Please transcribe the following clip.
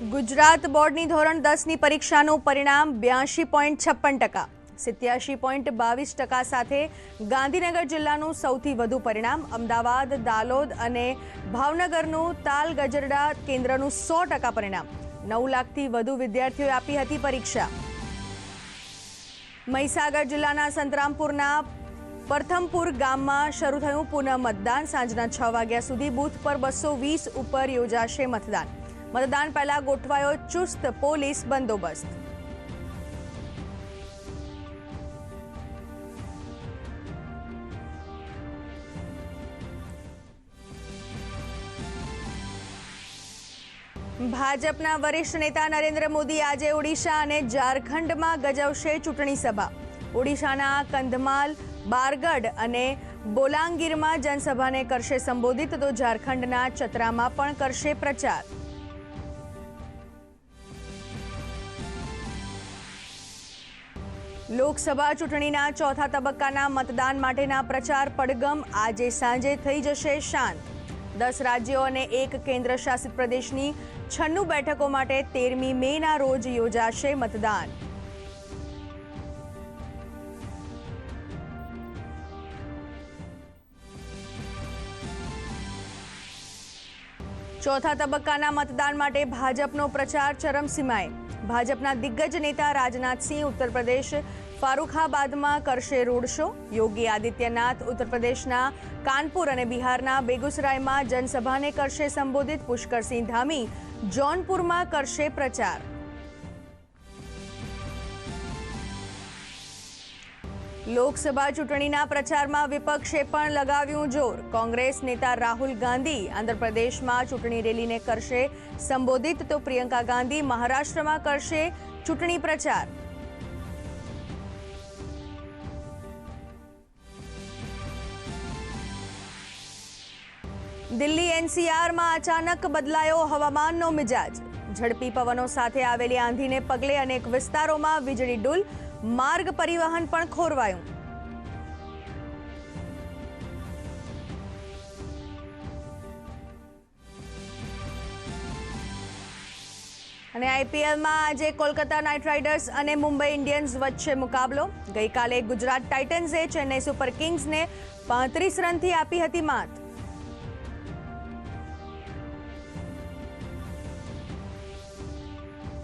ગુજરાત બોર્ડની ધોરણ દસની પરીક્ષાનું પરિણામ બ્યાસી પોઈન્ટ છપ્પન ટકા સિત્યાસી પોઈન્ટ બાવીસ ટકા સાથે ગાંધીનગર જિલ્લાનું સૌથી વધુ પરિણામ અમદાવાદ, દાલોદ અને ભાવનગરનું તાલ ગજરડા કેન્દ્રનું સો ટકા પરિણામ. નવ લાખથી વધુ વિદ્યાર્થીઓએ આપી હતી પરીક્ષા. મહીસાગર જિલ્લાના સંતરામપુરના પ્રથમપુર ગામમાં શરૂ થયું પુનઃ મતદાન. સાંજના છ વાગ્યા સુધી બૂથ પર બસો વીસ ઉપર યોજાશે મતદાન. મતદાન પહેલા ગોઠવાયો ચુસ્ત પોલીસ બંદોબસ્ત. ભાજપના વરિષ્ઠ નેતા નરેન્દ્ર મોદી આજે ઓડિશા અને ઝારખંડમાં ગજવશે ચૂંટણી સભા. ઓડિશાના કંધમાલ, બારગઢ અને બોલાંગીરમાં જનસભાને કરશે સંબોધિત, તો ઝારખંડના ચતરામાં પણ કરશે પ્રચાર. લોકસભા ચૂંટણીના ચોથા તબક્કાના મતદાન માટેના પ્રચાર પડગમ આજે સાંજે થઈ જશે શાંત. દસ રાજ્યો અને એક કેન્દ્ર શાસિત પ્રદેશની છન્નું બેઠકો માટે તેરમી મેના રોજ યોજાશે મતદાન. ચોથા તબક્કાના મતદાન માટે ભાજપનો પ્રચાર ચરમસીમાએ. ભાજપના દિગ્ગજ નેતા રાજનાથસિંહ ઉત્તર પ્રદેશ ફારુખાબાદમાં કરશે રોડ શો. યોગી આદિત્યનાથ ઉત્તર પ્રદેશના કાનપુર અને બિહારના બેગુસરાયમાં જનસભાને કરશે સંબોધિત. પુષ્કરસિંહ ધામી જૌનપુરમાં કરશે પ્રચાર. લોકસભા ચૂંટણીના પ્રચારમાં વિપક્ષે પણ લગાવ્યું જોર. કોંગ્રેસ નેતા રાહુલ ગાંધી આંધ્રપ્રદેશમાં ચૂંટણી રેલીને કરશે સંબોધિત તો પ્રિયંકા ગાંધી મહારાષ્ટ્રમાં કરશે ચૂંટણી પ્રચાર. દિલ્હી એનસીઆરમાં અચાનક બદલાયો હવામાનનો મિજાજ. ઝડપી પવનો સાથે આવેલી આંધીને પગલે અનેક વિસ્તારોમાં વીજળી ડૂલ. માર્ગ પરિવહન પણ ખોરવાયું. અને આઈપીએલમાં આજે કોલકાતા નાઇટ રાઇડર્સ અને મુંબઈ ઇન્ડિયન્સ વચ્ચે મુકાબલો. ગઈકાલે ગુજરાત ટાઇટન્સે ચેન્નઈ સુપર કિંગ્સને પાંત્રીસ રનથી આપી હતી માત.